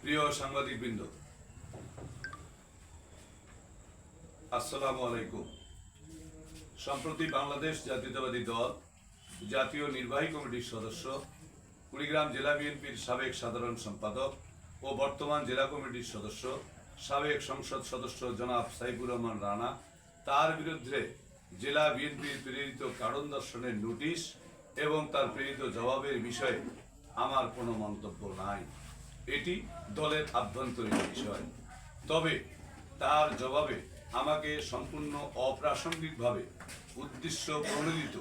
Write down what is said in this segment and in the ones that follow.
প্রিয় আসসালামু আলাইকুম সম্প্রতি বাংলাদেশ জাতীয়তাবাদী দল, জাতীয় নির্বাহী কমিটির সদস্য, কুড়িগ্রাম জেলা বিএনপির সাবেক সাধারণ সম্পাদক ও বর্তমান জেলা কমিটির সদস্য, সাবেক সংসদ সদস্য জনাব সাইফুর রহমান রানা, তার বিরুদ্ধে জেলা বিএনপির প্রেরিত কারণ দর্শনের নোটিশ এবং তার প্রেরিত জবাবের বিষয়ে আমার কোনো মন্তব্য নাই। এটি দলের আভ্যন্তরীণ বিষয়। তবে তার জবাবে আমাকে সম্পূর্ণ অপ্রাসঙ্গিকভাবে উদ্দেশ্য প্রণোদিত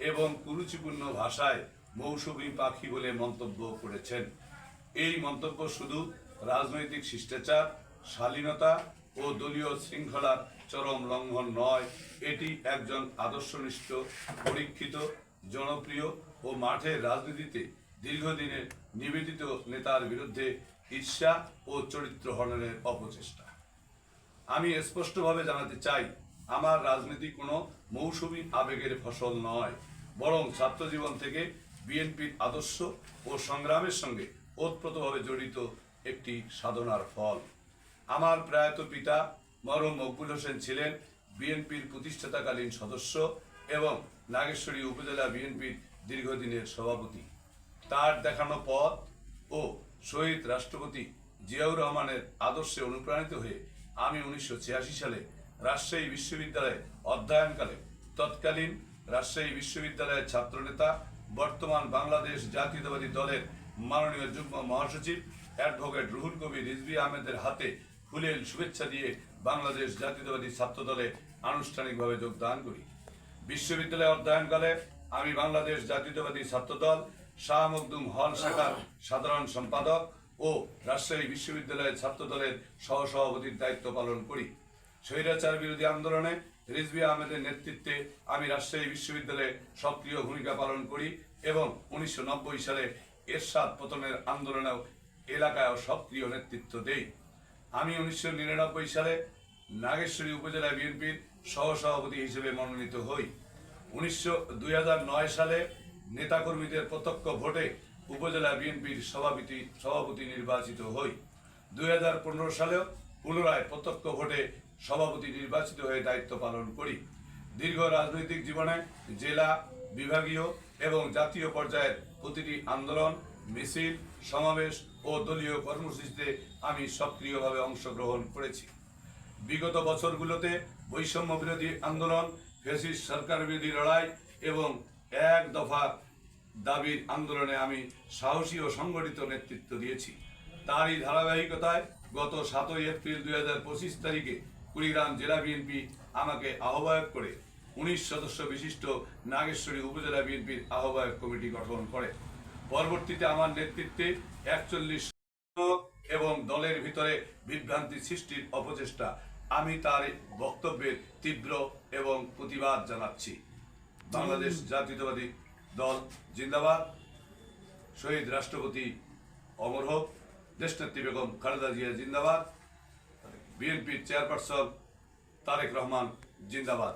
এবং কুরুচিপূর্ণ ভাষায় মৌসুমী পাখি বলে মন্তব্য করেছেন। এই মন্তব্য শুধু রাজনৈতিক শিষ্টাচার, শালীনতা ও দলীয় শৃঙ্খলার চরম লঙ্ঘন নয়, এটি একজন আদর্শনিষ্ঠ, পরীক্ষিত, জনপ্রিয় ও মাঠের রাজনীতিতে দীর্ঘদিনের নিবেদিত নেতার বিরুদ্ধে ঈর্ষা ও চরিত্র হননের অপচেষ্টা। আমি স্পষ্টভাবে জানাতে চাই, আমার রাজনীতি কোনো মৌসুমী আবেগের ফসল নয়, বরং ছাত্র জীবন থেকে বিএনপির আদর্শ ও সংগ্রামের সঙ্গে ওতপ্রোতভাবে জড়িত একটি সাধনার ফল। আমার প্রয়াত পিতা মরম মকবুল হোসেন ছিলেন বিএনপির প্রতিষ্ঠাতাকালীন সদস্য এবং নাগেশ্বরী উপজেলা বিএনপির দীর্ঘদিনের সভাপতি। তার দেখানো পথ ও শহীদ রাষ্ট্রপতি জিয়াউর রহমানের আদর্শে অনুপ্রাণিত হয়ে আমি উনিশশো ছিয়াশি সালে রাজশাহী বিশ্ববিদ্যালয়ে অধ্যয়নকালে তৎকালীন রাজশাহী বিশ্ববিদ্যালয়ের ছাত্রনেতা, বর্তমান বাংলাদেশ জাতীয়তাবাদী দলের মাননীয় যুগ্ম মহাসচিব অ্যাডভোকেট রুহুল কবির রিজভি আহমেদের হাতে ফুলেল শুভেচ্ছা দিয়ে বাংলাদেশ জাতীয়তাবাদী ছাত্র দলে আনুষ্ঠানিকভাবে যোগদান করি। বিশ্ববিদ্যালয়ে অধ্যয়নকালে আমি বাংলাদেশ জাতীয়তাবাদী ছাত্রদল শাহ মখদুম হল শাখার সাধারণ সম্পাদক ও রাজশাহী বিশ্ববিদ্যালয়ের ছাত্র দলের সহসভাপতির দায়িত্ব পালন করি। স্বৈরাচার বিরোধী আন্দোলনে রিজভি আহমেদের নেতৃত্বে আমি রাজশাহী বিশ্ববিদ্যালয়ে সক্রিয় ভূমিকা পালন করি এবং উনিশশো নব্বই সালে এরশাদ পতনের আন্দোলনেও এলাকায় সক্রিয় নেতৃত্ব দেই। আমি উনিশশো নিরানব্বই সালে নাগেশ্বরী উপজেলা বিএনপির সহসভাপতি হিসেবে মনোনীত হই। উনিশশো সালে নেতাকর্মীদের প্রত্যক্ষ ভোটে উপজেলা বিএনপির সভাপতি সভাপতি নির্বাচিত হই। দু হাজার পনেরো সালেও পুনরায় প্রত্যক্ষ ভোটে সভাপতি নির্বাচিত হয়ে দায়িত্ব পালন করি। দীর্ঘ রাজনৈতিক জীবনে জেলা, বিভাগীয় এবং জাতীয় পর্যায়ের প্রতিটি আন্দোলন, মিছিল, সমাবেশ ও দলীয় কর্মসূচিতে আমি সক্রিয়ভাবে অংশগ্রহণ করেছি। বিগত বছরগুলোতে বৈষম্য বিরোধী আন্দোলন ফেসিস্ট সরকার বিরোধী লড়াই এবং এক দফা দাবির আন্দোলনে আমি সাহসী ও সংগঠিত নেতৃত্ব দিয়েছি। তারই ধারাবাহিকতায় গত সাতই এপ্রিল দুই হাজার পঁচিশ তারিখে কুড়িগ্রাম জেলা বিএনপি আমাকে আহ্বায়ক করে উনিশ সদস্য বিশিষ্ট নাগেশ্বরী উপজেলা বিএনপির আহ্বায়ক কমিটি গঠন করে। পরবর্তীতে আমার নেতৃত্বে একচল্লিশ এবং দলের ভিতরে বিভ্রান্তি সৃষ্টির অপচেষ্টা আমি তার বক্তব্যের তীব্র এবং প্রতিবাদ জানাচ্ছি। বাংলাদেশ জাতীয়তাবাদী দল জিন্দাবাদ। শহীদ রাষ্ট্রপতি অমর হোক, দেশনেত্রী বেগম খালেদা জিয়া জিন্দাবাদ। বিএনপির চেয়ারপারসন তারেক রহমান জিন্দাবাদ।